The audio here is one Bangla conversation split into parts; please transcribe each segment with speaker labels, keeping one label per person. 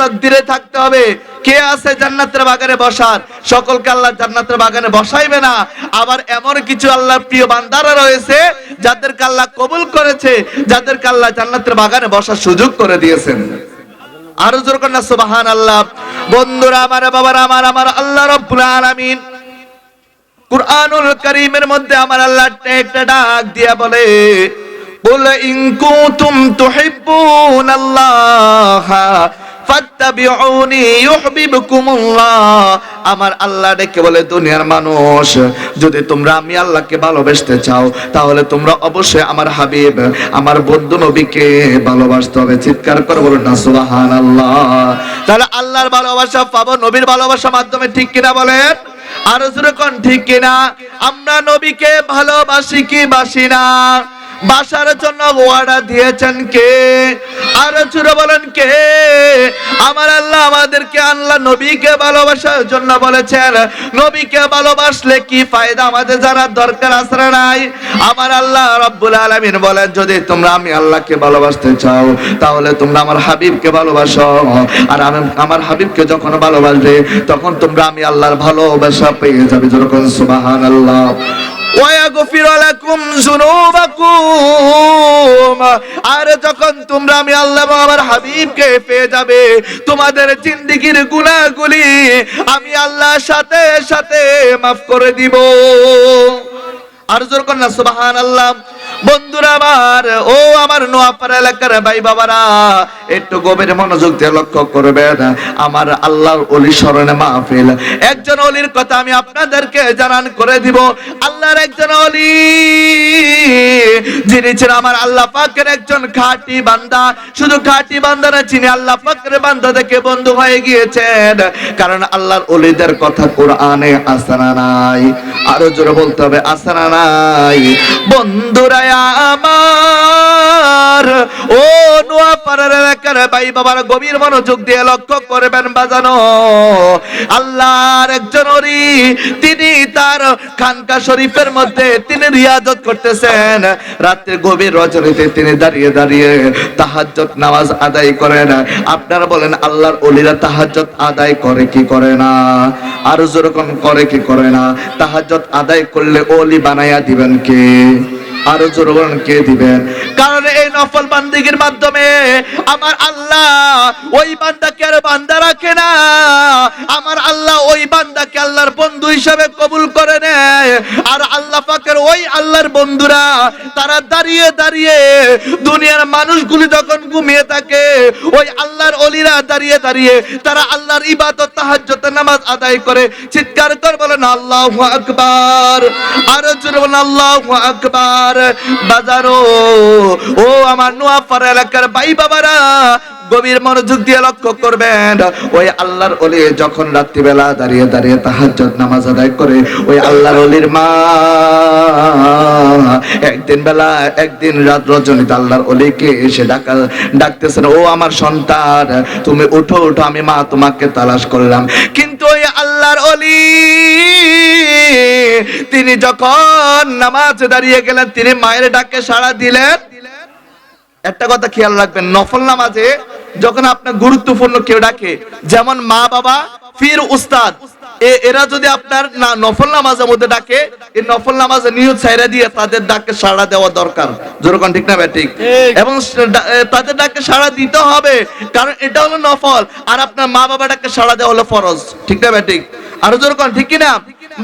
Speaker 1: তাকদিরে থাকতে হবে। কে আছে জান্নাতের বাগানে বসার? সকলকে আল্লাহ জান্নাতের বাগানে বসাইবে না। আবার এমন কিছু আল্লাহর প্রিয় বান্দারা রয়েছে যাদের আল্লাহ কবুল করেছে যাদের আল্লাহ জান্নাতের বাগানে বসার সুযোগ করে দিয়েছেন। আরও জোর কন্যা সুবাহান আল্লাহ বন্ধুরা, আমার বাবার, আমার আমার আল্লাহ রব্বুল আলামিন কুরআনুল কারীমের মধ্যে আমার আল্লাহ একটা ডাক দিয়া বলে বলে ইন কুনতুম তুহিব্বুনাল্লাহ আমার আল্লাহ ডেকে বলে, দুনিয়ার মানুষ, যদি তোমরা আমি আল্লাহকে ভালোবাসতে চাও, তাহলে তোমরা অবশ্যই আমার হাবিব, আমার বন্ধু নবীকে ভালোবাসতে হবে। চিৎকার করে বলুন, না সুবাহান আল্লাহ তাহলে আল্লাহর ভালোবাসা পাবো, নবীর ভালোবাসার মাধ্যমে ঠিক কিনা বলেন? আর কোন, ঠিক কিনা? আমরা নবীকে ভালোবাসি কি বাসি না? বাসার জন্য ওয়াদা দিয়েছেন কে? আর চুরে বলেন কে? আমার আল্লাহ আমাদেরকে আল্লাহ নবীকে ভালোবাসার জন্য বলেছেন, নবীকে ভালোবাসলে কি ফায়দা আমাদের যারা দরকার আসরে নাই? আমার আল্লাহ রব্বুল আলামিন বলেন, যদি তোমরা আমি আল্লাহকে ভালোবাসতে চাও, তাহলে তোমরা আমার হাবিবকে ভালোবাসো। আর আমি আমার হাবিবকে যখন ভালোবাসবে, তখন তোমরা আমি আল্লাহর ভালোবাসা পেয়ে যাবে। যখন সুবহানাল্লাহ। ওয়াগফির লাকুম যুনুবাকুম। আর যখন তোমরা আমি আল্লাহ আমার হাবিবকে পেয়ে যাবে, তোমাদের জিন্দেগীর গুনাহগুলি আমি আল্লাহর সাথে সাথে মাফ করে দিব। আর জোর না, সুবহানাল্লাহ। বন্ধুরা আমার, ও আমার নোয়াপাড়া এলাকার ভাই বাবারা, একটু গভীর মনোযোগ দিয়ে লক্ষ্য করবেন, আমার আল্লাহর অলি স্মরণে মাহফিল। একজন অলির কথা আমি আপনাদেরকে জানান করে দিব। আল্লাহর একজন অলি, যিনি ছিলেন আমার আল্লাহ পাকের একজন খাঁটি বান্দা। শুধু খাঁটি বান্দা না চিনি আল্লাহ পাকের বান্দা দেখে বন্ধু হয়ে গিয়েছেন। কারণ আল্লাহর অলিদের কথা কোরআনে আসানা নাই? আরও জোরে বলতে হবে আসানা নাই? বন্ধুরা আমার। ও ভাই বাবার গভীর মনোযোগ দিয়ে লক্ষ্য করবেন বাজানো। আল্লাহর একজন তিনি তার খানকা শরীফের মধ্যে তিনি রিয়াজত করতেছেন। রাত্রে গভীর রজনীতে তিনি দাঁড়িয়ে দাঁড়িয়ে তাহাজ্জত নামাজ আদায় করেন। আপনারা বলেন, আল্লাহর ওলিরা তাহাজ্জত আদায় করে কি করে না? আর যেরকম করে কি করে না? তাহাজ্জত আদায় করলে ওলি বানাইয়া দিবেন কে? আরও জোরগণ কে দিবেন? কারণ এই নফল বান্দিগির মাধ্যমে আমার আল্লাহ ওই বান্দাকে আর বান্দা রাখে না। আমার আল্লাহ ওই বান্দাকে আল্লাহর বন্ধু হিসাবে কবুল করে নেয়। আর আল্লাহ পাকের ওই আল্লাহর বন্ধুরা, তারা দাঁড়িয়ে দাঁড়িয়ে দুনিয়ার মানুষগুলি যখন ঘুমিয়ে থাকে, ওই আল্লাহর অলিরা দাঁড়িয়ে দাঁড়িয়ে তারা আল্লাহর ইবাদত, তাহাজ্জুদ, নামাজ আদায় করে চিৎকার করে বলেন, আল্লাহু আকবার। আর জোরে বলেন, আল্লাহু আকবার। বাজারো। ও আমার নোয়াপাড়া এলাকার ভাই বাবারা, গভীর মনোযোগ দিয়ে লক্ষ্য করবেন, ওই আল্লাহর অলি যখন রাত্রিবেলা দাঁড়িয়ে দাঁড়িয়ে তাহাজ্জুদ নামাজ আদায় করে, ওই আল্লাহর অলির মা, একদিন বেলা, একদিন রাত রজনীতে আল্লাহর অলিকে এসে ডাকা ডাকতেছেন, ও আমার সন্তান, তুমি উঠো উঠো, আমি মা তোমাকে তালাশ করলাম। কিন্তু ওই আল্লাহর অলি তিনি যখন নামাজ দাঁড়িয়ে গেলেন, তিনি মায়ের ডাকে সাড়া দিলেন। একটা কথা খেয়াল রাখবেন, নফল নামাজে যখন আপনার গুরুত্বপূর্ণ কেউ ডাকে, যেমন মা বাবা ফির উস্তাদ এরা যদি আপনার না নফল নামাজের মধ্যে ডাকে এই নফল নামাজে নিয়ত ছাইরা দিয়ে তাদের ডাকে সাড়া দেওয়া দরকার। যেরকম ঠিক না ব্যাটিক এবং তাদের ডাকে সাড়া দিতে হবে কারণ এটা হলো নফল আর আপনার মা বাবা ডাকে সাড়া দেওয়া হলো ফরজ। ঠিক না ব্যাটিক আরও যেরকম ঠিক কিনা?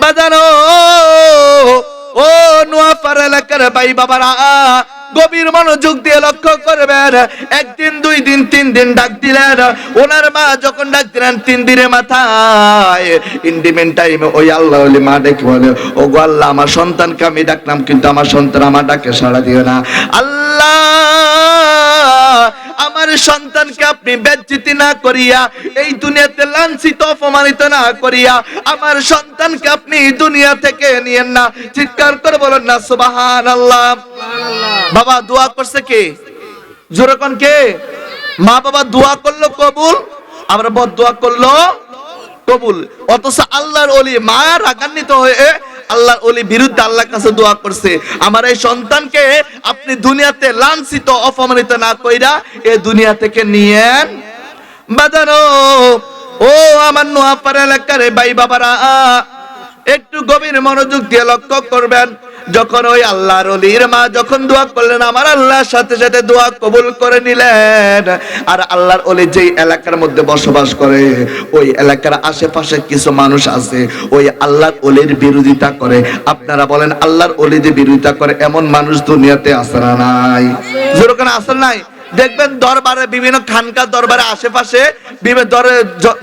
Speaker 1: বাজানো ও নোয়া নোয়াপাড়া এলাকার ভাই বাবারা গভীর মনোযোগ দিয়ে লক্ষ্য করবেন। একদিন, দুই দিন, তিন দিন ডাক দিলেন। ওনার মা যখন ডাক দিলেন, তিন দিনের মাথায়। ইন্ডিমেন্ট টাইমে ওই আল্লাহ মা ডেকে বলে ও গো আল্লাহ, আমার সন্তানকে আমি ডাকলাম, কিন্তু আমার সন্তান আমার ডাকে সাড়া দিও না। আল্লাহ, আমার সন্তানকে আপনি বেজ্জিতি না করিয়া, এই দুনিয়াতে লাঞ্ছিত, অপমানিত না করিয়া, আমার সন্তানকে আপনি দুনিয়া থেকে নিয়েন না। চিৎকার করে বলেন না সুবাহান আল্লাহ বাবা দোয়া করছে কে? জোরকন কে? মা বাবা দোয়া করল কবুল আবার বদ দোয়া করল কবুল। অথচ আল্লাহর ওলি মা রাগান্বিত হয়ে আল্লাহর ওলি বিরুদ্ধে আল্লাহর কাছে দোয়া করছে। আমার এই সন্তানকে আপনি দুনিয়াতে লাঞ্ছিত, অপমানিত না কইরা এ দুনিয়া থেকে নিয়েন বাজানো ও আমার নোয়াপাড়া এলাকার ভাই বাবারা, একটু গভীর মনোযোগ দিয়ে লক্ষ্য করবেন। যখন ওই আল্লাহর অলির মা যখন দোয়া করলেন, আমার আল্লাহর সাথে সাথে দোয়া কবুল করে নিলেন। আর আল্লাহর অলি যেই এলাকার মধ্যে বসবাস করে, ওই এলাকার আশেপাশে কিছু মানুষ আছে, ওই আল্লাহর অলির বিরোধিতা করে। আপনারা বলেন, আল্লাহর অলিদের বিরোধিতা করে, এমন মানুষ দুনিয়াতে আসে না নাই? যেরকম আসে নাই? দেখবেন দরবারে বিভিন্ন খানকার দরবারে আশেপাশে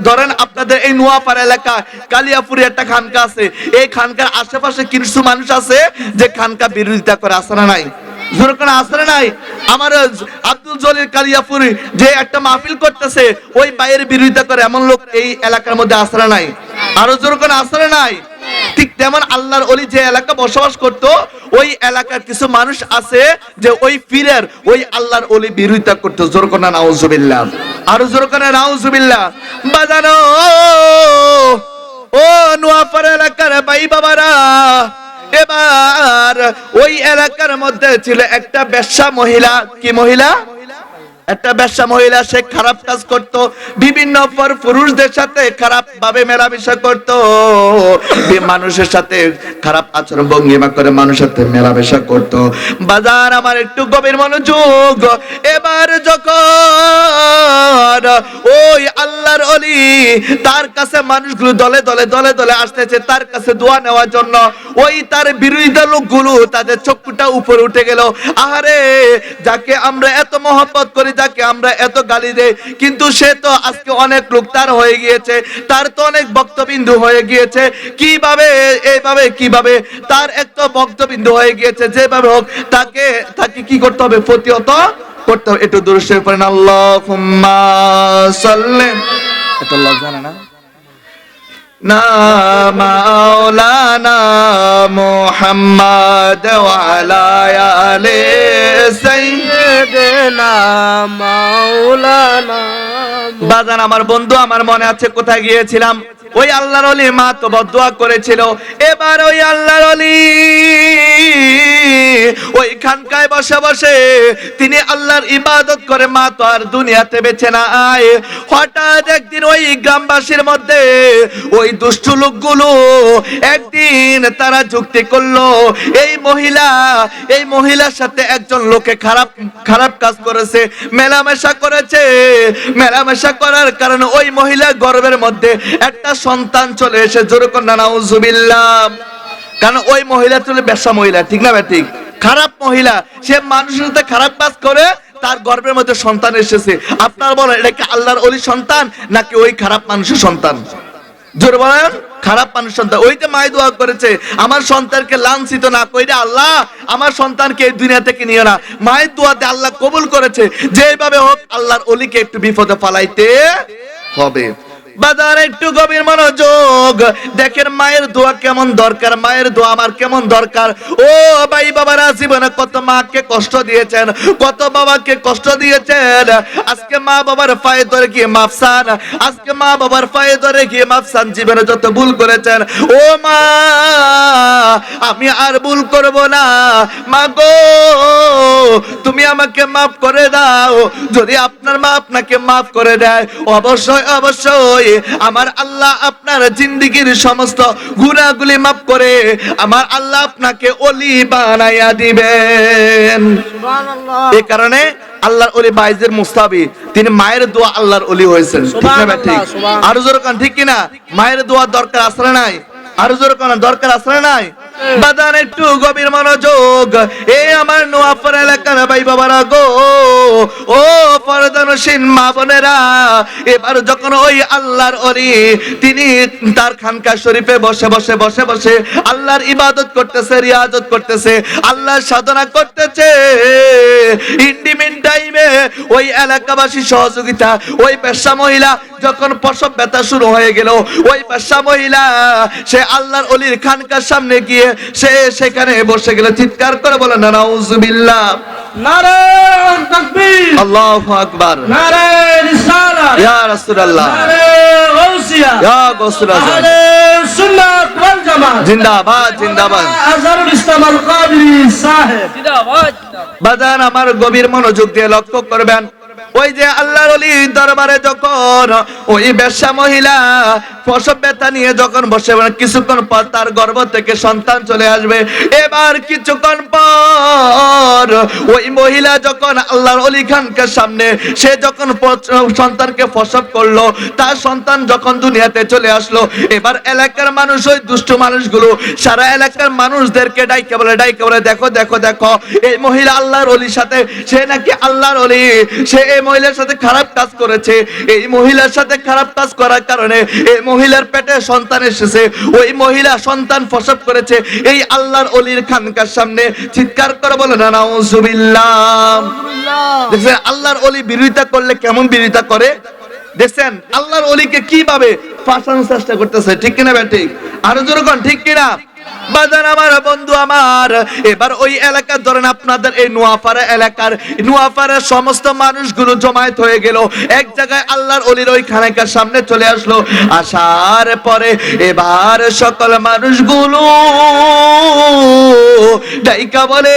Speaker 1: ধরেন আপনাদের এই নোয়াপাড়া এলাকা কালিয়াপুরি একটা খানকা আছে। এই খানকার আশেপাশে কিছু মানুষ আছে যে খানকা বিরোধিতা করে আসে না নাই? যেরকম আসরে নাই? আমার আব্দুল জলিল কালিয়াপুরি যে একটা মাহফিল করতেছে, ওই বাইরের বিরোধিতা করে এমন লোক এই এলাকার মধ্যে আসরে নাই? আরও যেরকম আসরে নাই? ঠিক তেমন আল্লাহর অলি যে এলাকা বসবাস করত, ওই এলাকার কিছু মানুষ আছে যে ওই পীরের, ওই আল্লাহর অলি বিরোধিতা করতো। জোর কোনা নাউজুবিল্লাহ। আরও জোর কোনা নাউজুবিল্লাহ। বাজানো, ও নোয়াপাড়া এলাকার ভাই বাবারা, এবার ওই এলাকার মধ্যে ছিল একটা বেশ্যা মহিলা। কি মহিলা? একটা ব্যবসা মহিলা, সে খারাপ কাজ করত, বিভিন্ন পর পুরুষদের সাথে খারাপ ভাবে মেলামেশা করত। মানুষের সাথে খারাপ আচরণ, ভঙ্গিমা করে মানুষের সাথে মেলামেশা করত। বাজার আমার একটু গভীর মনোযোগ। এবার যখন ওই আল্লাহর অলি তার কাছে মানুষগুলো দলে দলে দলে দলে আসতেছে, তার কাছে দোয়া নেওয়ার জন্য, ওই তার বিরোধিতা লোকগুলো তাদের চক্ষুটা উপরে উঠে গেল। আহারে, যাকে আমরা এত মহব্বত করি যাকে আমরা এত গালি দেই, কিন্তু সে তো আজকে অনেক লোক তার হয়ে গিয়েছে, তার তো অনেক বক্তবিন্দু হয়ে গিয়েছে, কীভাবে, এইভাবে, কীভাবে, তার একটা বক্তবিন্দু হয়ে গিয়েছে, যেভাবে হোক, তাকে তাকে কি করতে হবে? প্রতিহত করতে হবে। একটু দূরস্বরে পড়েন, আল্লাহুম্মা সাল্লি। এটা আল্লাহ জানে না। না মাওলানা আলা আলি সাইয়্যিদ
Speaker 2: সাইয়েদেনা মাওলানা।
Speaker 1: বাজান, আমার বন্ধু, আমার মনে আছে, কোথায় গিয়েছিলাম? ওই আল্লাহর অলি মা তো বদুয়া করেছিল। এবার ওই আল্লাহর অলি ওই খানকায় বসে বসে তিনি আল্লাহর ইবাদত করে, মা তো আর দুনিয়াতে বেঁচে না আয় হঠাৎ একদিন ওই গ্রামবাসীর মধ্যে ওই দুষ্ট লোকগুলো একদিন তারা যুক্তি করল, এই মহিলা, এই মহিলার সাথে একজন লোকে খারাপ খারাপ কাজ করেছে, মেলামেশা করেছে, মেলামেশা করার কারণে ওই মহিলা গর্বের মধ্যে একটা সন্তান চলে এসে জোর কন্যা কারণ ওই মহিলা চলে ব্যবসা মহিলা, ঠিক না ঠিক। খারাপ মহিলা, সে মানুষের সাথে খারাপ কাজ করে, তার গর্বের মধ্যে সন্তান এসেছে। আপনার বলেন, এটা কি আল্লাহর অলি সন্তান নাকি ওই খারাপ মানুষের সন্তান? জোর বলেন, খারাপ মানুষ সন্তান। ওইটা মায় দোয়া করেছে, আমার সন্তানকে লাঞ্ছিত না কইরে আল্লাহ, আমার সন্তানকে এই দুনিয়া থেকে নিয়ে না। মায়ের দোয়াতে আল্লাহ কবুল করেছে যেভাবে হোক আল্লাহর অলিকে একটু বিপদে ফালাইতে হবে। বাজার একটু গভীর মনোযোগ। দেখেন মায়ের দোয়া কেমন দরকার, মায়ের দোয়া আমার কেমন দরকার। ও ভাই বাবারা, জীবনে কত মাকে কষ্ট দিয়েছেন, কত বাবাকে কষ্ট দিয়েছেন। আজকে মা বাবার পায়ে ধরে গিয়ে মাফসান আজকে মা বাবার পায়ে ধরে গিয়ে মাফসান জীবনে যত ভুল করেছেন। ও মা আমি আর ভুল করব না। মা গো তুমি আমাকে মাফ করে দাও। যদি আপনার মা আপনাকে মাফ করে দেয় অবশ্যই অবশ্যই আমার আল্লাহ আপনার জিন্দিগির সমস্ত গুণাগুলি মাফ করে আমার আল্লাহ আপনাকে অলি বানাইয়া দিবেন। এই কারণে আল্লাহর অলি বাইজের মুস্তাবি তিনি মায়ের দোয়া আল্লাহর অলি হয়েছেন। ঠিক না ঠিক? আরও জোর কান ঠিক কিনা? মায়ের দোয়া দরকার আসলে নাই? আরও জোর কান দরকার আসলে নাই? বাদান একটু গভীর মনোযোগ। এ আমার নোয়াপার এলাকার ভাই বাবারা গো। ও পরদানসীন মা বোনেরা, এবার যখন ওই আল্লাহর অরি তিনি তার খানকা শরীফে বসে বসে বসে বসে আল্লাহর ইবাদত করতেছে, রিয়াজত করতেছে, আল্লাহর সাধনা করতেছে। ইন্ডিমিন টাইমে ওই এলাকাবাসী সহযোগিতা, ওই পেশা মহিলা যখন প্রসব ব্যথা শুরু হয়ে গেল, ওই পেশা মহিলা সে আল্লাহর অলির খানকার সামনে গিয়ে সে সেখানে বসে গেল চিৎকার করে বলে আকবার। ইয়া রাসূলুল্লাহ। ইয়া গৌসুল আজম
Speaker 2: জামাত।
Speaker 1: জিন্দাবাদ জিন্দাবাদ।
Speaker 2: আজহারুল ইসলাম আল কাদরি সাহেব
Speaker 1: বাজান আমার গভীর মনোযোগ দিয়ে লক্ষ্য করবেন। ওই যে আল্লাহর অলি দরবারে যখন ওই বেশ্যা মহিলা প্রসব ব্যথা নিয়ে যখন বসে, কিছুক্ষণ পর তার গর্ভ থেকে সন্তান চলে আসবে। এবার কিছুক্ষণ পর ওই মহিলা যখন আল্লাহর অলি খানকে সামনে, সে যখন সন্তানকে প্রসব করল, তার সন্তান যখন দুনিয়াতে চলে আসলো, এবার এলাকার মানুষ, ওই দুষ্ট মানুষগুলো, সারা এলাকার মানুষদেরকে ডাইকে বলে ডাইকে বলে, দেখো দেখো দেখো, এই মহিলা আল্লাহর অলির সাথে, সে নাকি আল্লাহর অলি, সে মহিলার সাথে খারাপ কাজ করেছে এই মহিলার সাথে খারাপ কাজ করার কারণে এই মহিলার পেটে সন্তান এসেছে ওই মহিলা সন্তান প্রসব করেছে এই আল্লাহর অলির খানকার সামনে চিৎকার করে বলে না নাউজুবিল্লাহ দেখছেন আল্লাহর অলি বিরোধিতা করলে কেমন বিরোধিতা করে? দেখছেন আল্লাহর অলিকে কীভাবে ফাঁসানোর চেষ্টা করতেছে ঠিক কিনা ব্যাটি আরও জোরকন ঠিক কিনা? বাজার আমার বন্ধু আমার। এবার ওই এলাকার ধরেন আপনাদের এই নোয়াপাড়া এলাকার। নোয়াপাড়ার সমস্ত মানুষগুলো জমায়েত হয়ে গেল। এক জায়গায় আল্লাহর অলির ওই খানাকার সামনে চলে আসলো। আসার পরে এবার সকল মানুষগুলো ডাইকা বলে,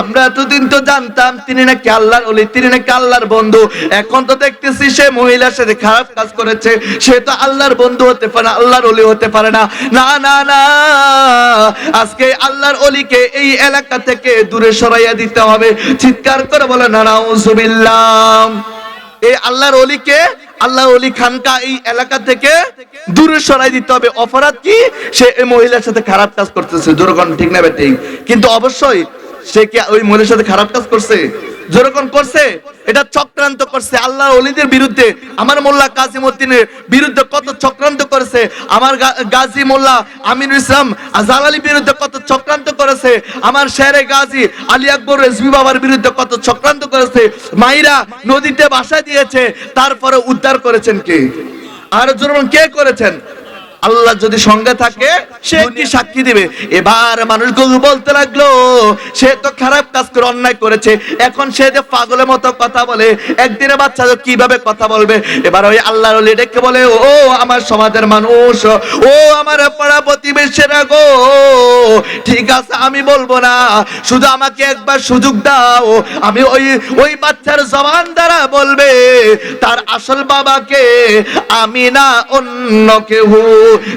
Speaker 1: আমরা এতদিন তো জানতাম তিনি নাকি আল্লাহর তিনি নাকি আল্লাহর বন্ধু। এখন তো দেখতেছি সে মহিলার সাথে খারাপ কাজ করেছে। সে তো আল্লাহর বন্ধু হতে পারে না, আল্লাহর হতে পারে না। না না না, আজকে আল্লাহর অলিকে এই এলাকা থেকে দূরে সরাইয়া দিতে হবে। চিৎকার করে বলে না নাউজুবিল্লাহ এই আল্লাহর অলিকে আল্লাহ অলি খানকা এই এলাকা থেকে দূরে সরাই দিতে হবে। অপরাধ কি? সে এই মহিলার সাথে খারাপ কাজ করতেছে। জোরকন ঠিক না বেঠিক কিন্তু অবশ্যই সে কি ওই মহিলার সাথে খারাপ কাজ করছে? যেরকম করছে, এটা চক্রান্ত করছে। আল্লাহ অলিদের বিরুদ্ধে, আমার মোল্লা কাজিম উদ্দিনের বিরুদ্ধে কত চক্রান্ত করেছে, আমার গাজী মোল্লা আমিনুল ইসলাম আজাল আলীর বিরুদ্ধে কত চক্রান্ত করেছে, আমার শেরে গাজী আলী আকবর রেজবি বাবার বিরুদ্ধে কত চক্রান্ত করেছে, মাইরা নদীতে বাসা দিয়েছে, তারপরে উদ্ধার করেছেন কে? আর জোরন কে করেছেন? আল্লাহ যদি সঙ্গে থাকে সে কি সাক্ষী দিবে? এবার মানুষগুলো বলতে লাগল সে তো খারাপ কাজ করে অন্যায় করেছে। এখন সে যে পাগলের মতো কথা বলে একদিনে বাচ্চা তো কীভাবে কথা বলবে? এবার ওই আল্লাহর ওলি ডেকে বলে ও আমার সমাজের মানুষ ও আমার পাড়া প্রতিবেশীরা গো ঠিক আছে আমি বলব না। শুধু আমাকে একবার সুযোগ দাও। আমি ওই ওই বাচ্চার জবান দ্বারা বলবে তার আসল বাবাকে আমি না অন্য কেউ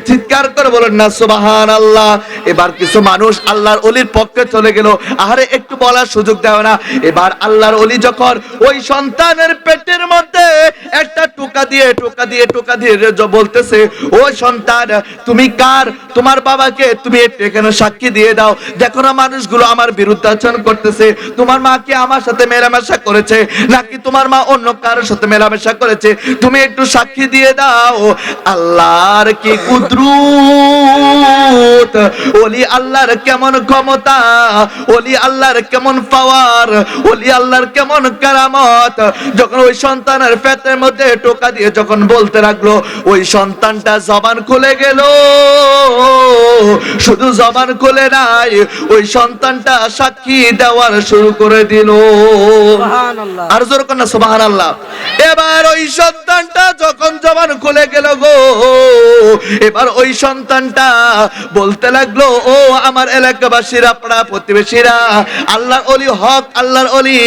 Speaker 1: চিৎকার করে বলেন না সুবাহান আল্লাহ এবার কিছু মানুষ আল্লাহর অলির পক্ষে চলে গেল। আরে একটু বলার সুযোগ দেও না। এবার আল্লাহর অলি যখন ওই সন্তানের পেটের মধ্যে একটা টোকা দিয়ে টোকা দিয়ে টোকা দিয়ে বলতেছে, ও সন্তান, তুমি কার? তোমার বাবাকে তুমি এখানে সাক্ষী দিয়ে দাও। দেখো না মানুষগুলো আমার বিরুদ্ধে আচরণ করতেছে। তোমার মা কি আমার সাথে মেলামেশা করেছে? নাকি তোমার মা অন্য কারোর সাথে মেলামেশা করেছে? তুমি একটু সাক্ষী দিয়ে দাও। আল্লাহর কি কুদরত। ওলি আল্লাহর কেমন ক্ষমতা? ওলি আল্লাহর কেমন পাওয়ার ওলি আল্লাহর কেমন কারামত? যখন ওই সন্তানের পেটের মধ্যে টোকা দিয়ে যখন বলতে লাগল ওই সন্তানটা জবান খুলে গেল। শুধু জবান খুলে নাই ওই সন্তানটা সাক্ষী দেওয়ার শুরু করে দিল। আর জোর কন্যা সুবাহান আল্লাহ এবার ওই সন্তানটা যখন জবান খুলে গেল গো এবার ওই সন্তানটা বলতে লাগল, ও আমার এলাকাবাসীরা, পাড়া প্রতিবেশীরা, আল্লাহর অলি হক, আল্লাহর অলি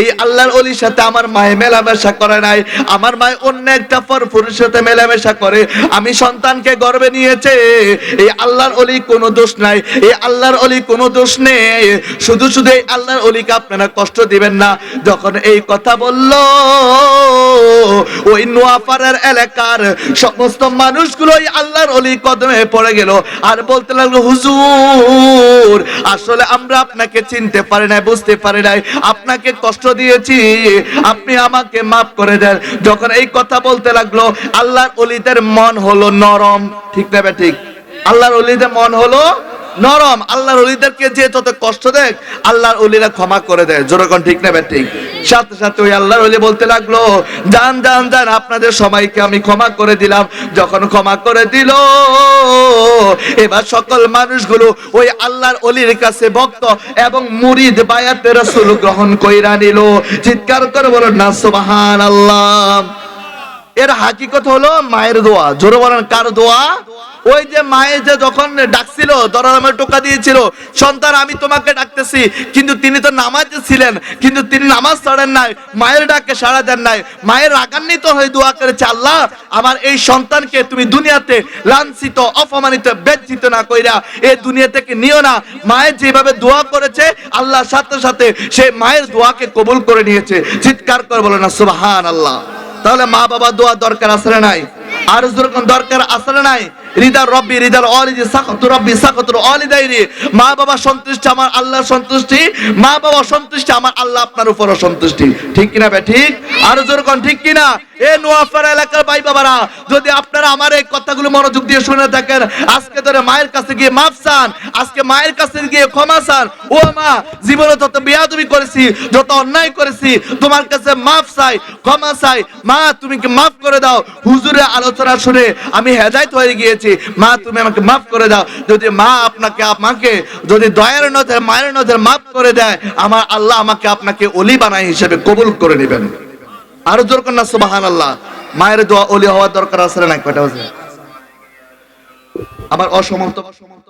Speaker 1: এই আল্লাহর অলির সাথে আমার মায়ে মেলামেশা করে নাই। আমার মায়ে অন্য একটা পর পুরুষের সাথে মেলামেশা করে। আমি সন্তানকে গর্বে নিয়েছে। এই আল্লাহর অলি কোনো দোষ নাই। এই আল্লাহর অলি কোনো দোষ নেই। শুধু শুধু এই আল্লাহর অলিকে আপনারা কষ্ট দিবেন না। যখন এই কথা বলল, ওই নোয়াপাড়ার এলাকার সমস্ত মানুষগুলো আল্লাহর অলি কদমে পড়ে গেল আর বলতে লাগল, হুজুর, আসলে আমরা আপনাকে চিনতে পারি নাই, বুঝতে পারি নাই। আপনাকে কষ্ট দিয়েছি। আপনি আমাকে মাফ করে দেন। যখন এই কথা বলতে লাগল, আল্লাহর অলিদের মন হলো নরম। ঠিক না ঠিক? আল্লাহর অলিদের মন হলো নরম, আল্লাহর অলিদেরকে যে যত কষ্ট দেয় আল্লাহর অলিরা ক্ষমা করে দেয়। যেরকম ঠিক না বে ঠিক সাথে সাথে ওই আল্লাহর অলি বলতে লাগল, যান যান যান, আপনাদের সবাইকে আমি ক্ষমা করে দিলাম। যখন ক্ষমা করে দিল, এবার সকল মানুষগুলো ওই আল্লাহর অলির কাছে ভক্ত এবং মুরিদ বায়াতে রাসূল গ্রহণ কইরা নিল। চিৎকার করে বলো, না, সুবহানাল্লাহ। এর হাকিকত হলো মায়ের দোয়া। জোরে বলেন, কার দোয়া? ওই যে মায়ের যে যখন ডাকছিল দরামে টোকা দিয়েছিল, সন্তান, আমি তোমাকে ডাকতেছি, কিন্তু তিনি তো নামাজে ছিলেন, কিন্তু তিনি নামাজ ছাড়েন নাই, মায়ের ডাকে সাড়া দেন নাই, মায়ের রাগান্বিত হয়ে দোয়া করেছে, আল্লাহ, আমার এই সন্তানকে তুমি দুনিয়াতে লাঞ্ছিত, অপমানিত বেজ্জিত না কইরা এই দুনিয়া থেকে নিও না। মায়ের যেভাবে দোয়া করেছে আল্লাহ সাথে সাথে সে মায়ের দোয়াকে কবুল করে নিয়েছে। চিৎকার করে বলো না সুবহান আল্লাহ তাহলে মা বাবা দোয়া দরকার আসলে নাই? আর যেরকম দরকার আসলে নাই রিদার রব্বি রিদার অলিদি সাকতু রব্বি সাকতুর অলিদাইরি মা বাবা সন্তুষ্টি আমার আল্লাহ সন্তুষ্টি, মা বাবা সন্তুষ্টি আমার আল্লাহ আপনার উপর সন্তুষ্টি। ঠিক কিনা ভাই ঠিক? আর যেরকম ঠিক কিনা? আলোচনা শুনে আমি হেদায়ত হয়ে গিয়েছি। মা, তুমি আমাকে মাফ করে দাও। যদি মা আপনাকে, আমাকে, যদি দয়ার নজর, মায়ের নজর মাফ করে দেয়, আমার আল্লাহ আমাকে আপনাকে অলি বানাই হিসেবে কবুল করে নেবেন। আরও জোর না সুবাহান আল্লাহ মায়ের দোয়া অলি হওয়ার দরকার আছে না কয়টা আবার আমার অসমর্থ অসমর্থ